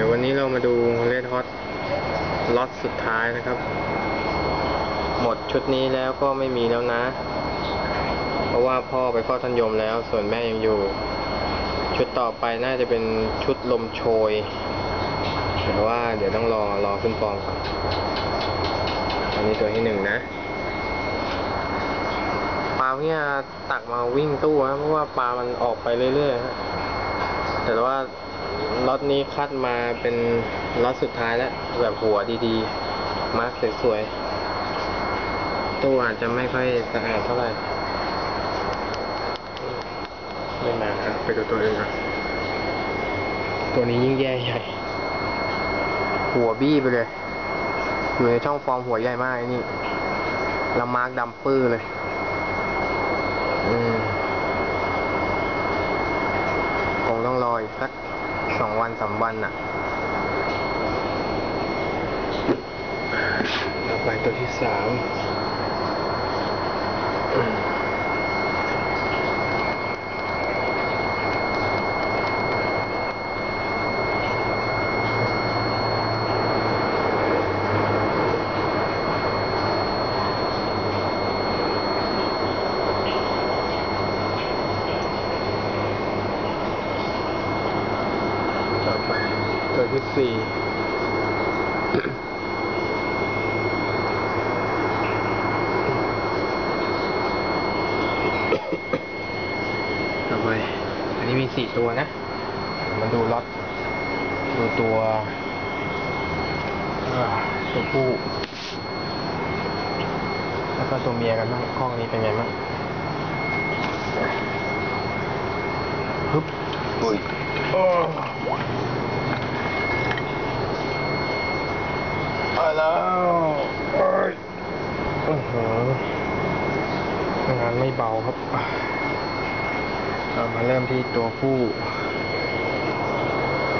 ดี๋ยววันนี้เรามาดูเลดฮอตล็อตสุดท้ายนะครับ หมดชุดนี้แล้วก็ไม่มีแล้วนะ เพราะว่าพ่อไปเฝ้าท่านยมแล้ว ส่วนแม่ยังอยู่ ชุดต่อไปน่าจะเป็นชุดลมโชยแต่ว่าเดี๋ยวต้องรอรอขึ้นฟองก่อนอันนี้ตัวที่หนึ่งนะปลาเนี่ยตักมาวิ่งตู้นะเพราะว่าปลามันออกไปเรื่อยๆแต่ว่า ล็อตนี้คัดมาเป็นล็อตสุดท้ายแล้ว แบบหัวดีๆ มาร์กสวยๆตู้อาจจะไม่ค่อยสะอาดเท่าไหร่ ไม่มาครับ ไปดูตัวอื่นก่อนตัวนี้ยิ่งแย่ใหญ่ หัวบี้ไปเลย อยู่ในช่องฟอร์มหัวใหญ่มากไอ้นี่แล้วมาร์กดำปื้อเลยอืมคงต้องรออีกสักสองวันสามวันน่ะต่อไปตัวที่สาม ไปตัวที่สี่ต่อไป อันนี้มีสี่ตัวนะเดี๋ยวมาดูล็อตดูตัวตัวผู้ แล้วก็ตัวเมียกันบ้างห้องนี้เป็นไงบ้างฮึบอุ้ยโอ้ไปแล้วเอ้ยอื้อหืองานไม่ เบาครับ เรามาเริ่มที่ตัวผู้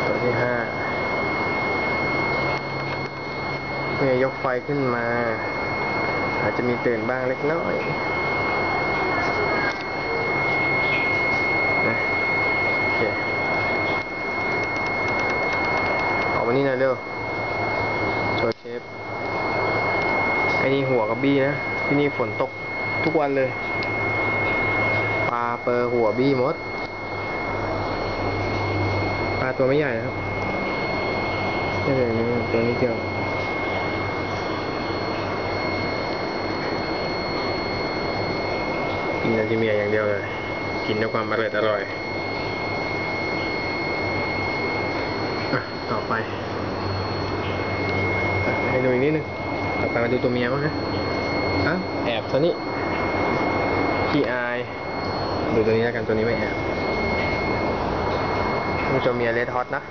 ตัวที่ห้าเมื่อยกไฟขึ้นมา อาจจะมีตื่นบ้างเล็กน้อยนะโอเคออกมานี่หน่อยเร็วโชว์เชฟไอ้นี่หัวกับบี้นะ ที่นี่ฝนตกทุกวันเลย ปลาเปอร์หัวบี้หมดปลาตัวไม่ใหญ่นะครับแค่แบบนี้ตัวนี้เดียวกินนาจิเมียอย่างเดียวเลย กินด้วยความอร่อยอร่อยอะต่อไปอะให้ดูอีกนิดนึง ต่อไปมาดูตัวเมียบ้างนะอ้าวแอบตัวนี้ขี้อาย ดูตัวนี้แล้วกันตัวนี้ไม่แอบมันจะมีเลดฮอตนะ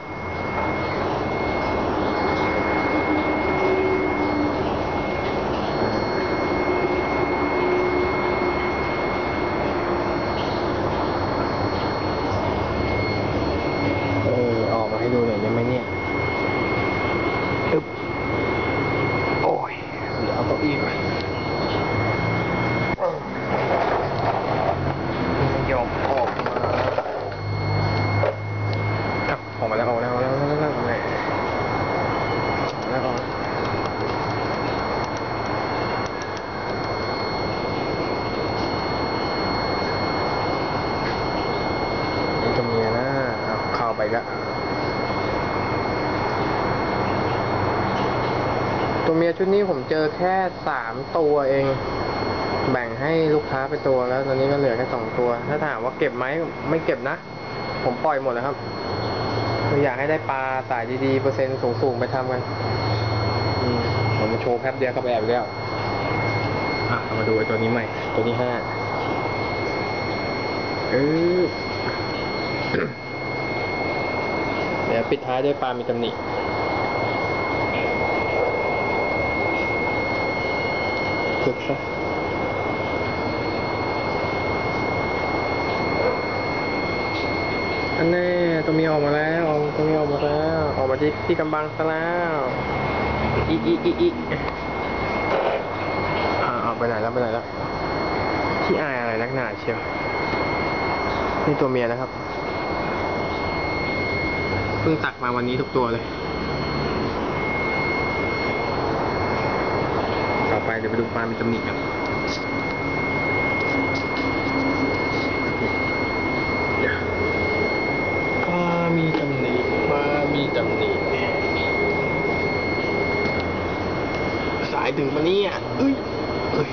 เออ ออกมาให้ดูหน่อยได้ไหมเนี่ยตึ๊บ โอ้ย เดี๋ยวเอาเก้าอี้มายอมออกมาอะออกมาแล้วออกมาแล้วออกมาแล้วออกมาแล้วออกมาแล้วออกมาแล้วออกมานี่ตัวเมียนะเอา ไปละตัวเมียชุดนี้ผมเจอแค่สามตัวเอง แบ่งให้ลูกค้าไปตัวแล้ว ตอนนี้ก็เหลือแค่สองตัว ถ้าถามว่าเก็บไหมไม่เก็บนะ ผมปล่อยหมดแล้วครับคืออยากให้ได้ปลาสายดีๆ เปอร์เซ็นต์สูงๆ ไปทำกันผมมาโชว์แป๊บเดียวก็ไปแอบอีกแล้วอะเอามาดูไอ้ตัวนี้ใหม่ ตัวที่ห้าเออ เดี๋ยวปิดท้ายด้วยปลามีตำหนิฝึกซะอันแน่ตัวมีออกมาแล้วตัวเมียออกมาแล้ว ออกมาที่ที่กำบังซะแล้วอีอีอีอีอ่าเอาไปไหนแล้วไปไหนแล้วที่อายอะไรนักหนาเชียวนี่ตัวเมียนะครับ พิ่งตักมาวันนี้ทุกตัวเลย ต่อไปเดี๋ยวไปดูปลามีตำหนิกันปลามีตำหนิปลามีตำหนิสายถึงปาเนี่ยเอ้ยเอ้ย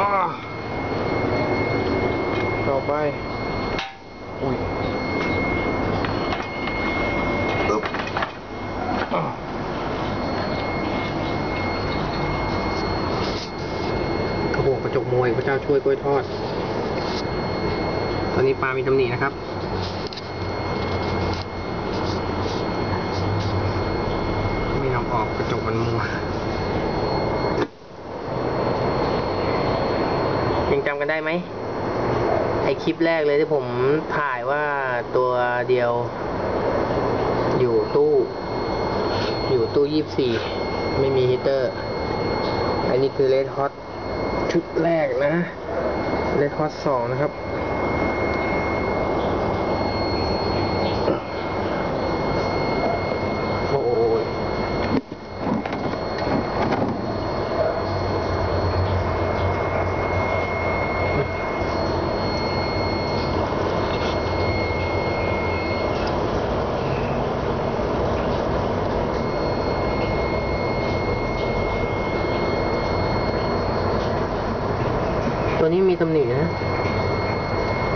อ้าต่อไปอุ้ย โมวยพระเจ้าช่วยกล้วยทอด ตอนนี้ปลามีตำหนินะครับ ไม่ยอมออกกระจกมันมัวยังจำกันได้ไหมไอคลิปแรกเลยที่ผมถ่ายว่าตัวเดียว อยู่ตู้ อยู่ตู้ยี่สี่ไม่มีฮีเตอร์ อันนี้คือเลดฮอต ชุดแรกนะเลคคอตสองนะครับ โอ้ย ตัวนี้มีตำหนินะ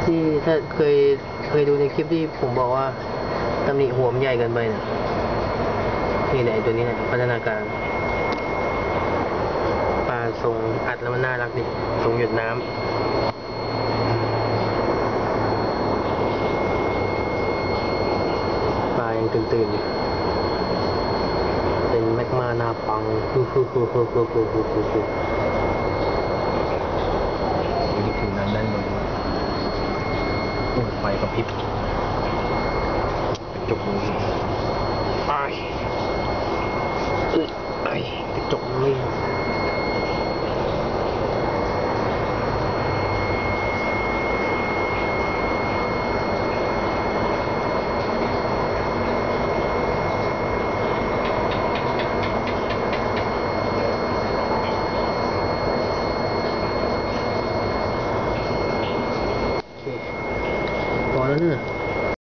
ที่ถ้าเคยเคยดูในคลิปที่ผมบอกว่าตำหนิหัวมันใหญ่เกินไปนะนี่แหละตัวนี้แหละพัฒนาการปลาทรงอัดแล้วมันน่ารักดิทรงหยดน้ำปลายังตื่นๆอยู่เป็นแมกมาหนาปังฮู้ฮู้ฮู้ฮู้ฮู้ฮู้ฮู้ฮู้ฮู้นี่ถึงนั้นนั่นเลยโอ้ยไฟกระพริบกระจกมือไปเอ้ยไอ้กระจกมือ